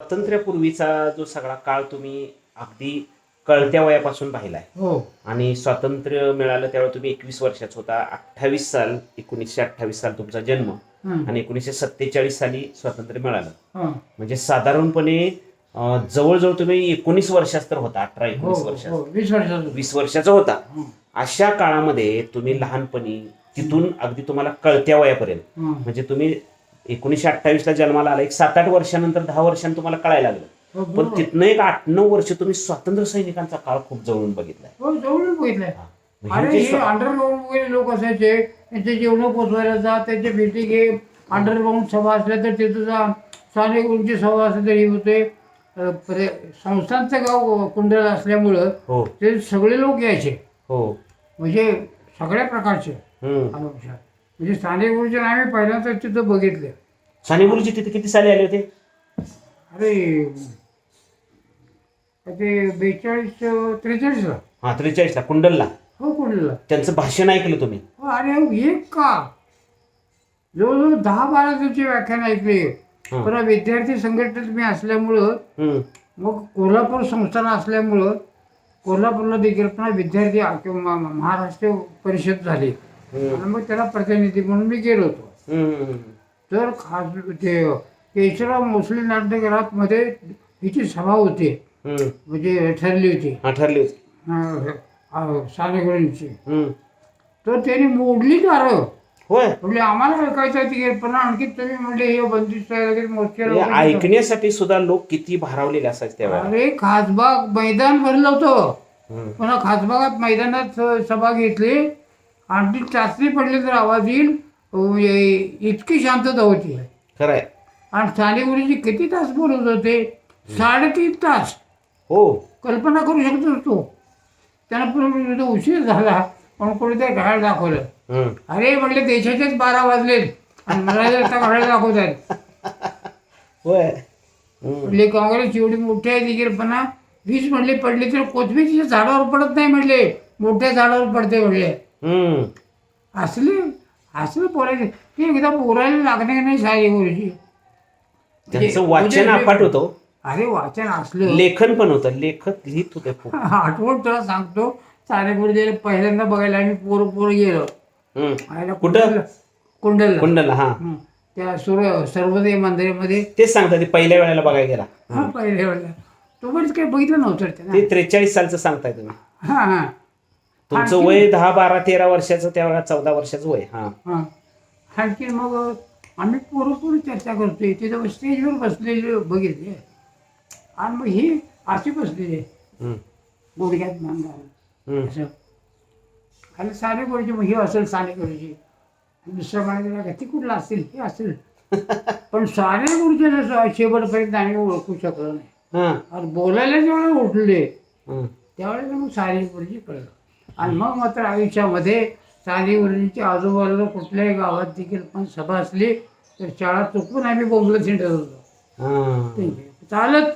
स्वातंत्र्यापूर्वीचा जो सगळा काळ तुम्ही अगदी कळत्या वयापासून पाहिलाय. हो. आणि स्वातंत्र्य मिळालं त्यावेळी तुम्ही एकवीस वर्षाचा होता. अठ्ठावीस साल एकोणीसशे अठ्ठावीस साल तुमचा जन्म आणि एकोणीसशे सत्तेचाळीस साली स्वातंत्र्य मिळालं. म्हणजे साधारणपणे जवळजवळ तुम्ही एकोणीस वर्षात तर होता अठरा एकोणीस हो, हो वीस वर्षाचा वीस वर्षाचा होता. अशा काळामध्ये तुम्ही लहानपणी तिथून अगदी तुम्हाला कळत्या वयापर्यंत. म्हणजे तुम्ही एकोणीसशे अठ्ठावीस ला जन्माला आला. एक सात आठ वर्षानंतर दहा वर्षांनी तुम्हाला कळायला लागलं. हो, पण. तिथनं एक आठ नऊ वर्ष तुम्ही स्वातंत्र्य सैनिकांचा काळ खूप जवळून बघितलाय. हो जवळून बघितलंय. अरे हे अंडरग्राऊंड वगैरे लोक असायचे त्यांचे जेवण पोचवायला जा त्यांचे भेटी घे. अंडरग्राऊंड सभा असल्या तर तिथं जा साने गुरुची सभा असली तरी होते. संस्थांचं गाव कुंडल असल्यामुळं हो. ते सगळे लोक यायचे. हो. म्हणजे सगळ्या प्रकारचे. अनुपचार. म्हणजे साने गुरुचे आम्ही पहिल्यांदा तिथं बघितले. साने गुरुजी तिथे किती साली आले होते? अरे ते बेचाळीस त्रेचाळीसला. हा त्रेचाळीसला कुंडलला. हो कुंडलला. त्यांचं भाषण ऐकलं तुम्ही? हो, अरे एक का? जवळजवळ दहा बारा त्यांची व्याख्यान ऐकली. हं. पण विद्यार्थी संघटनेत मी असल्यामुळं हम्म. मग कोल्हापूर संस्थान असल्यामुळं कोल्हापूरला देखील पुन्हा विद्यार्थी आ- किंवा महाराष्ट्र परिषद झाली. आणि मग त्याला प्रतिनिधी म्हणून मी गेलो होतो. तर खास ते केशवराव मोसले नाट्यगृहात मध्ये हिची सभा होती. म्हणजे ठरली होती. ठरली होती. हम्म. तर त्यांनी मोडली दारं. होय. म्हणजे आम्हाला ऐकायचं ती पण आणखी तुम्ही म्हणले हे बंदिस्त वगैरे मोर्चे म्हणजे ऐकण्यासाठी सुद्धा लोक किती भारावलेले असायचे अरे खासबाग मैदान भरलं होतं. पुन्हा खासबागात मैदानात सभा घेतली. आणि ती चाचणी पडली तर आवाज येईल. इतकी शांतता होती. खरंय. आणि साने गुरुजी किती तास बोलत होते? साडेतीन तास. हो. कल्पना करू शकतो तो? त्यांना पण उशीर झाला पण कोणीतरी घाळ दाखवलं. अरे म्हटले देशाचेच बारा वाजले आणि मला जर आता घाळ दाखवत आहेत. म्हणले काँग्रेस एवढी मोठी आहे देखीलपणा वीज म्हणले पडले तर कोथमीच्या झाडावर पडत नाही म्हणले. मोठ्या झाडावर पडते म्हणले. हम्म. असले असलं बोलायचे ते एकदा बोलायला लागणे नाही साई गुरुजी? त्यांचं वाचन अपाट होतं अरे वाचन असलं. लेखन पण होतं लेखक लिहित होते खूप. आठवण तुला सांगतो सारे गुरुजी पहिल्यांदा बघायला आम्ही पोरं पोरं गेलो. आयला कुठं? कुंडल कुंडल कुंडला हा. त्या सूर्य सर्वोदय मंदिरामध्ये. तेच सांगता ते पहिल्या वेळेला बघायला गेला. हा पहिल्या वेळेला. तो पण काही बघितलं नव्हतं. ते त्रेचाळीस सालचं सांगताय तुम्ही. हा हा. तुमचं आणखी- वय दहा बारा तेरा वर्षाचं त्यावेळेला चौदा वर्षाचं वय हा. हा. आणखी मग आम्ही पुरेपूर चर्चा करतोय. तिथं स्टेजवर बसलेले बघितले. आणि मग ही अशी बसलेली हम्म. गुडघ्यात मान घालून हम्म. असं. आणि साने गुरुजी मग हे असेल साने गुरुजी. म्हणायला का ती कुठला असेल? हे असेल. पण साने गुरुजीला शेवटपर्यंत आम्ही ओळखू शकलो नाही. हा. आणि बोलायला जेव्हा उठले. त्यावेळेला मग साने गुरुजी कळलं. आणि मग मात्र आयुष्यामध्ये गुरुजीच्या आजूबाजूला कुठल्याही गावात देखील पण सभा असली तर शाळा चुकून आम्ही बोंबलं थिंडत होतो. चालत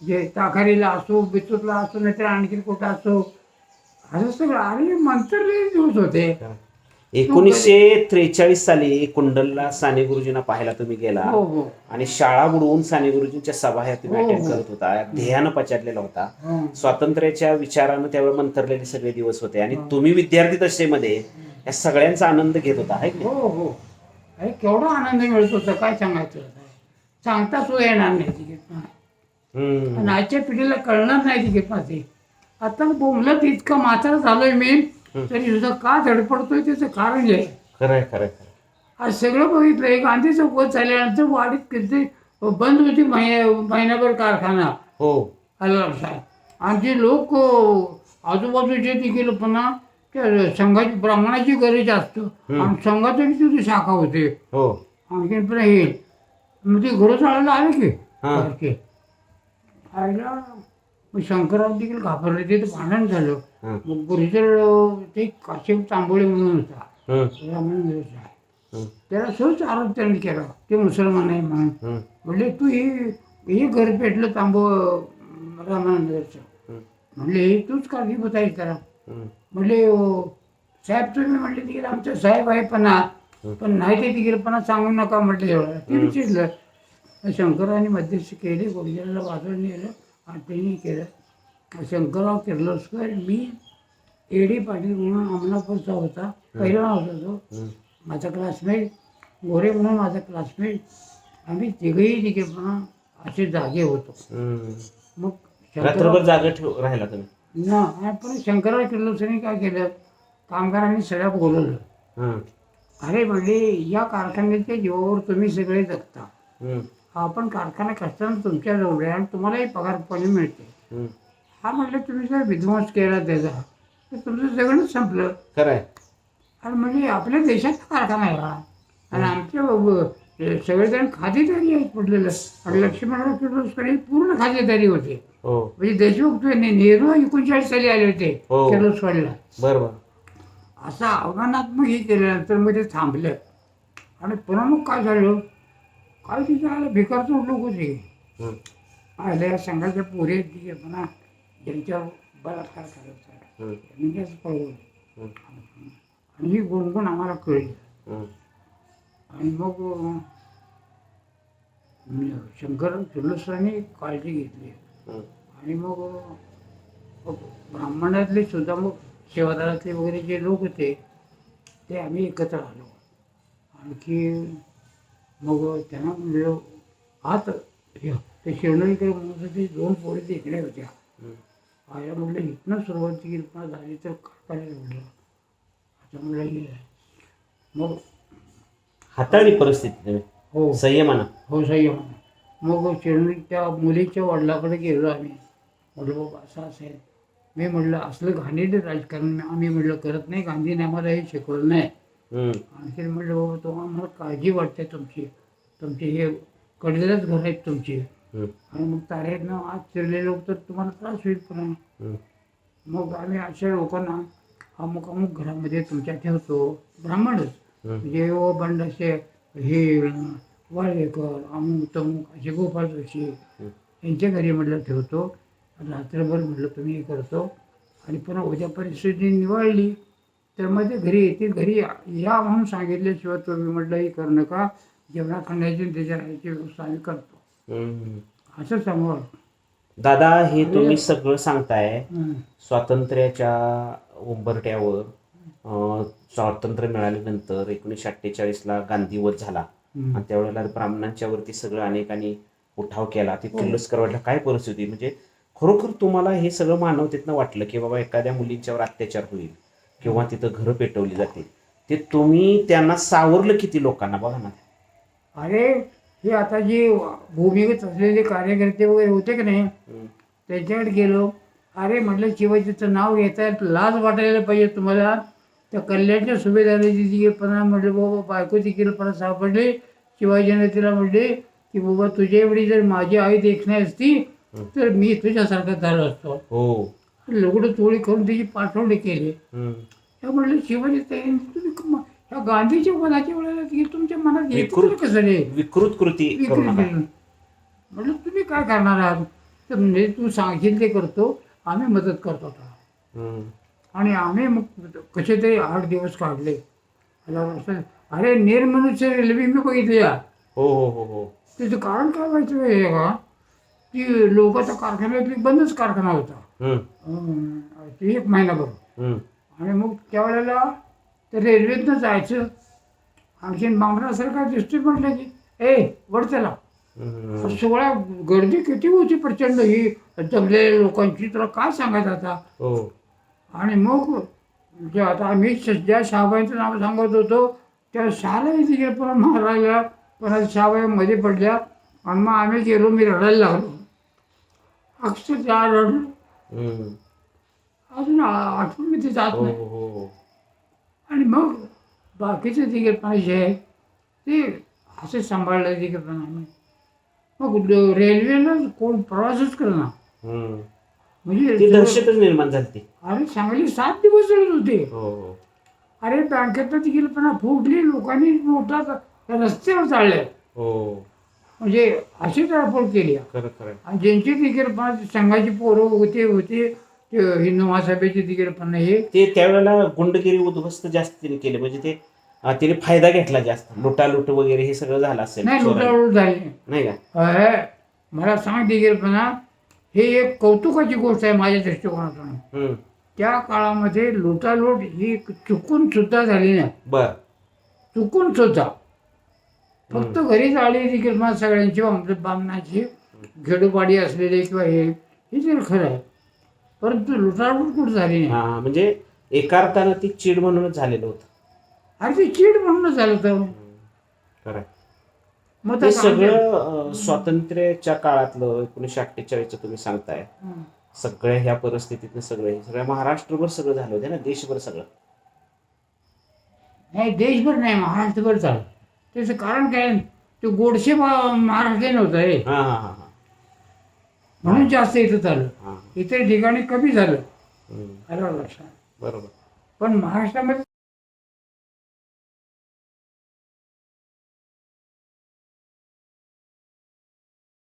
जे ताखारीला असो बिचूतला असो नाहीतर आणखी कुठं असो असं सगळं अरे मंतरले दिवस होते. एकोणीसशे त्रेचाळीस साली कुंडलला साने गुरुजींना पाहायला तुम्ही गेला. हो हो. आणि शाळा बुडवून साने गुरुजींच्या सभा ह्या तुम्ही अटेंड. करत होता. ध्येयानं पछाडलेला होता. स्वातंत्र्याच्या विचारानं त्यावेळी मंतरलेले सगळे दिवस होते. आणि तुम्ही विद्यार्थी दशेमध्ये या सगळ्यांचा आनंद घेत होता आहे हो? हो. अरे केवढा आनंद मिळत होता काय सांगायचं? सांगता सुद्धा येणार नाही. आणि आजच्या पिढीला कळणार नाही तिकीट माझे आता बोलत इतकं म्हातारा झालोय मी तरी सुद्धा का धडपडतोय त्याचं कारण आहे खरंय खरंय. आज सगळं बघितलंय गांधी चौकात झाल्यानंतर वाढीत किती बंद होती महिनाभर कारखाना. हो. आला साहेब. आमचे लोक आजूबाजूचे देखील त्या संघाची ब्राह्मणाची गरज असतो. आणि संघाची तिथे शाखा होते. हो. आणखी पुन्हा हे मग ते घरं चालायला आले की. आईला मग शंकरराव देखील घाबरले तिथे भांडण झालं. मग गुरुजर ते काशिम तांबोळे म्हणून होता. त्याला सहज आरोप त्यांनी केला. ते मुसलमान आहे म्हणून. म्हणले तू हे हे घर पेटलं तांबो रामानंदाचं. म्हणले हे तूच काळजीभूत आहे त्याला. म्हणले "ओ, साहेब तुम्ही म्हणले तिकडे आमचं साहेब आहे पण पण नाही ते तिकडे पण सांगू नका म्हटलं एवढं. ते विचारलं. शंकराने मध्यस्थी केली गुरुजनाला वाजवून नेलं आणि त्यांनी केलं. शंकरराव किर्लोस्कर मी एडी पाटील म्हणून अमलापूरचा होता पहिला होता तो. माझा क्लासमेट गोरे म्हणून माझा क्लासमेट आम्ही तिघही तिघे पण असे जागे होतो. मग रात्रभर जागा ठेव राहिला तुम्ही ना पण शंकरराव किर्लोस्करने काय केलं कामगारांनी सगळ्या बोलवलं. अरे म्हणजे या कारखान्याच्या जीवावर तुम्ही सगळे जगता. हा पण कारखाना कष्टानं तुमच्या जवळ आहे आणि तुम्हालाही पगार पाणी मिळते. हा म्हटलं तुम्ही जर विध्वंस केला त्याचा तर तुमचं जगणंच संपलं. खरं आहे आणि म्हणजे आपल्या देशाचा कारखाना आहे हा आणि आमच्या ब- सगळेजण खातेदारी आहेत पडलेलं आणि लक्ष्मणराव किर्लोस्कर हे पूर्ण खातेदारी होते. हो. म्हणजे देशमुख ते ने- नेहरू एकोणचाळीस साली आले होते हो. किर्लोस्करला. बरं बरं असं आव्हानात्मक हे केल्यानंतर मग ते थांबलं. आणि पुन्हा मग काय झालं? काय तिथे आलं भिकारचं लोक होते हम्म. आल्या संघाच्या पोरे तिथे पुन्हा ज्यांच्यावर बलात्कार करायचा. म्हणजेच हम्म. आणि ही गुणगुण आम्हाला कळली. आणि मग शंकर किर्लोस्करांनी काळजी घेतली. आणि मग ब्राह्मणातले सुद्धा मग सेवादारातले वगैरे जे लोक होते ते आम्ही एकत्र आलो आणखी मग त्यांना म्हणलं आत ते शिवणीकडे म्हणत होते दोन पोरी देखण्या होत्या आया म्हटलं इथनं सुरुवात केली पण झाली तर काय करायला म्हटलं आता म्हणलं हे मग हाताळली परिस्थिती तुम्ही. हो. संयमानं हो संयम मग चिरवणीच्या मुलीच्या वडिलाकडे गेलो आम्ही. म्हटलं बाबा असं असेल मी म्हटलं असलं घाणेरडं राजकारण आम्ही म्हटलं करत नाही. गांधीने आम्हाला हे शिकवलं नाही. हम्म. आणखी म्हटलं बाबा तो आम्हाला काळजी वाटते तुमची. तुमचे हे कडलेलंच घर आहेत तुमची. आणि मग तारेतनं आज चिरले लोक तर तुम्हाला त्रास होईल हम्म. मग आम्ही अशा लोकांना अमुक अमुक घरामध्ये तुमच्या ठेवतो. ब्राह्मणच. म्हणजे ओ बंड असे हे वाळवेकर अमुक तमुक असे गोपाळ जोशी यांच्या घरी म्हटलं ठेवतो. रात्रभर म्हटलं तुम्ही हे करतो. आणि पुन्हा उद्या परिस्थिती निवळली तर मग ते घरी येतील. घरी या या म्हणून सांगितल्याशिवाय तुम्ही म्हटलं हे करू नका. जेवणा खाण्याची त्याच्या राहायची व्यवस्था आम्ही करतो. असं समोर. दादा हे तुम्ही सगळं सांगताय हं. स्वातंत्र्याच्या उंबरट्यावर स्वातंत्र्य मिळाल्यानंतर एकोणीसशे अठ्ठेचाळीसला गांधीवध झाला. हं. आणि त्यावेळेला ब्राह्मणांच्या वरती सगळं अनेकांनी उठाव केला. ते किर्लोस्कर वाटलं काय परिस्थिती? म्हणजे खरोखर तुम्हाला हे सगळं मानवतेतनं वाटलं की बाबा एखाद्या मुलींच्यावर अत्याचार होईल किंवा तिथं घरं पेटवली जातील. ते तुम्ही त्यांना सावरलं किती लोकांना? बघा ना. अरे हे आता जे भूमिगत असलेले कार्यकर्ते वगैरे होते की नाही. त्याच्याकडे गेलो. अरे म्हटलं शिवाजीचं नाव घेता लाज वाटायला पाहिजे तुम्हाला. त्या कल्याणच्या सुभेदाराची तिकीरपणा म्हटलं बाबा बायको तिकीरपणा सापडले. शिवाजीने तिला म्हटले की बाबा तुझ्या एवढी जर माझी आई देखणी असती तर मी तुझ्यासारखा झालो असतो. हो. लुगडं चोळी करून त्याची पाठवणी केली. म्हटलं शिवाजी गांधीच्या पदाच्या वेळेला तुमच्या मनात येतं विकृत- कसं रे? विकृत कृती करू नका. म्हटलं तुम्ही काय करणार आहात? तर म्हणजे तू सांगशील ते करतो. आम्ही मदत करतो आता. आणि आम्ही मग कसे तरी आठ दिवस काढले. अरे निर्मनुष्य रेल्वे मी बघितली हो हो हो हो. त्याचं कारण काय व्हायचं आहे का? ती लोकांचा कारखान्यातली बंदच कारखाना होता. ते एक महिनाभर. आणि मग त्यावेळेला त्या रेल्वेतनं जायचं. आणखीन बांगडा सरकार दिसतोय म्हटलं की ए वड त्याला गर्दी किती होती प्रचंड. ही जमलेल्या लोकांची तुला काय सांगायचं आता? हो. आणि मग जे आता आम्ही श- ज्या शाबाईचं नाव सांगत होतो त्या शाळा तिथे पण मारायला पण शाबाई मध्ये पडल्या. आणि मग आम्ही गेलो मी रडायला लागलो. अक्षरशः रडलो. हम्म. अजून आठवण मी ते जात हो नाही. हो. आणि मग बाकीचे तिकीटपणा जे आहे ते असे सांभाळलं तिकीटपणा मग रेल्वेला कोण प्रवासच करणार. म्हणजे दहशतच निर्माण झाली. अरे सांगली सात दिवस जळत होते. हो हो. अरे बँकेतनं तिकीटपणा फुटली लोकांनी मोठा रस्त्यावर चालले हो. म्हणजे अशी तडफोड केली. आणि ज्यांची तिकीटपणा संघाची पोरं होते होते हिंदू महासभेची तिकीटपणा हे. ते त्यावेळेला गुंडगिरी उद्ध्वस्त जास्त तिने केले. म्हणजे ते अं, तिने फायदा घेतला जास्त. लुटालूट वगैरे हे सगळं झालं असेल नाही चोरांनी. लुटालूट झाली. नाही का? मला सांग दिगेरपणा हे एक कौतुकाची गोष्ट आहे माझ्या दृष्टिकोनातून. हम्म. त्या काळामध्ये लुटालूट ही चुकून सुद्धा झाली नाही. बर. चुकून सुद्धा. फक्त घरीच आली मला सगळ्यांची बामणाची खेडोपाडी असलेले किंवा हे हे तर खरं आहे. परंतु लुटालूट कुठं झाली नाही? हा म्हणजे एका अर्थानं ती चीड म्हणूनच झालेलं होतं. अरे ते चीड म्हणून झालं तर खरं आहे. मग ते सगळं अं, स्वातंत्र्याच्या काळातलं एकोणीसशे अठ्ठेचाळीसचं तुम्ही सांगताय. हं. सगळ्या ह्या परिस्थितीतनं सगळं हे सगळ्या महाराष्ट्रभर सगळं झालं होतं ना देशभर सगळं. नाही देशभर नाही महाराष्ट्रभर चाललं त्याचं कारण काय? ते गोडशे महा- महाराष्ट्रीयन होतं हे. हा हा हा हा. म्हणून जास्त इथं हा. इतर ठिकाणी कमी झालं. आलं लक्षात. बरोबर. पण महाराष्ट्रामध्ये